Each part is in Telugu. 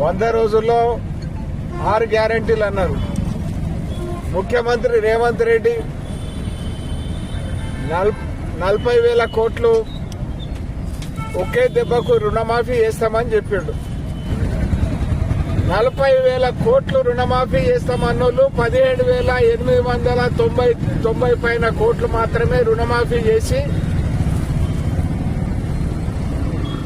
వంద రోజుల్లో ఆరు గ్యారంటీలు అన్నారు. ముఖ్యమంత్రి రేవంత్ రెడ్డి నల్ నలభై వేల కోట్లు ఒకే దెబ్బకు రుణమాఫీ చేస్తామని చెప్పిండు. నలభై వేల కోట్లు రుణమాఫీ చేస్తామన్నోళ్ళు పదిహేడు వేల ఎనిమిది వందల తొంభై తొంభై పైన కోట్లు మాత్రమే రుణమాఫీ చేసి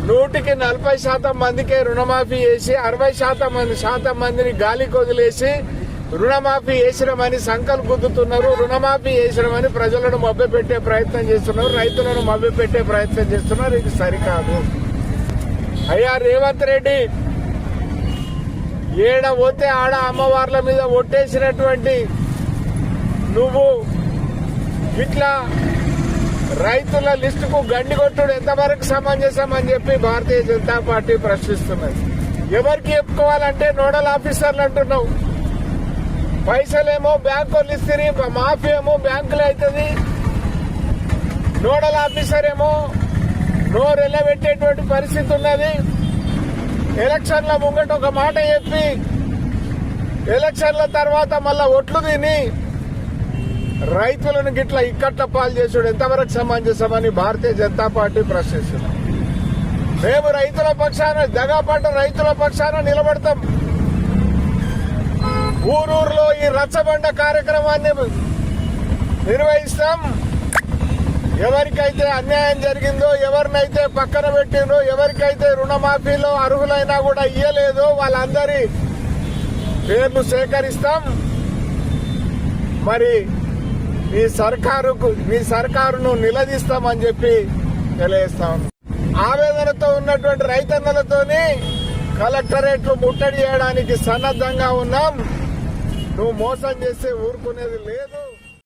నూటికి నలభై శాతం మందికే రుణమాఫీ చేసి అరవై శాతం మంది శాతం మందిని గాలి కొదిలేసి రుణమాఫీ చేసినామని సంకలు గుద్దుతున్నారు. రుణమాఫీ చేసినామని ప్రజలను మభ్యపెట్టే ప్రయత్నం చేస్తున్నారు. రైతులను మభ్యపెట్టే ప్రయత్నం చేస్తున్నారు. ఇది సరికాదు. అయ్యా రేవంత్ రెడ్డి ఏడ పోతే ఆడ అమ్మవార్ల మీద ఒట్టేసినటువంటి నువ్వు ఇట్లా రైతుల లిస్టుకు గండి కొట్టుడు ఎంతవరకు సమంజసం అని చెప్పి భారతీయ జనతా పార్టీ ప్రశ్నిస్తున్నది. ఎవరికి చెప్పుకోవాలంటే నోడల్ ఆఫీసర్లు అంటున్నావు. పైసలేమో బ్యాంకులు ఇస్తే మాఫీ ఏమో బ్యాంకులు అవుతుంది నోడల్ ఆఫీసర్ ఏమో నోరు ఎల్లబెట్టేటువంటి పరిస్థితి ఉన్నది. ఎలక్షన్ల ముంగట ఒక మాట చెప్పి ఎలక్షన్ల తర్వాత మళ్ళా ఒట్లు తిని రైతులను గిట్ల ఇక్కట్ల పాలు చేసుడు ఎంతవరకు సమంజసమని భారతీయ జనతా పార్టీ ప్రశ్నిస్తున్నాం మేము రైతుల పక్షాన దగాపడ్డ రైతుల పక్షాన నిలబడతాం. ఊరూరులో ఈ రచ్చబండ కార్యక్రమాన్ని నిర్వహిస్తాం. ఎవరికైతే అన్యాయం జరిగిందో ఎవరినైతే పక్కన పెట్టిందో ఎవరికైతే రుణమాఫీలో అర్హులైనా కూడా ఇయ్యలేదో వాళ్ళందరి పేర్లు సేకరిస్తాం. మరి మీ సర్కారుకు మీ సర్కారును నిలదీస్తామని చెప్పి తెలియజేస్తాం ఆవేదనతో ఉన్నటువంటి రైతన్నలతోని కలెక్టరేట్లు ముట్టడి చేయడానికి సన్నద్ధంగా ఉన్నాం. నువ్వు మోసం చేస్తే ఊరుకునేది లేదు.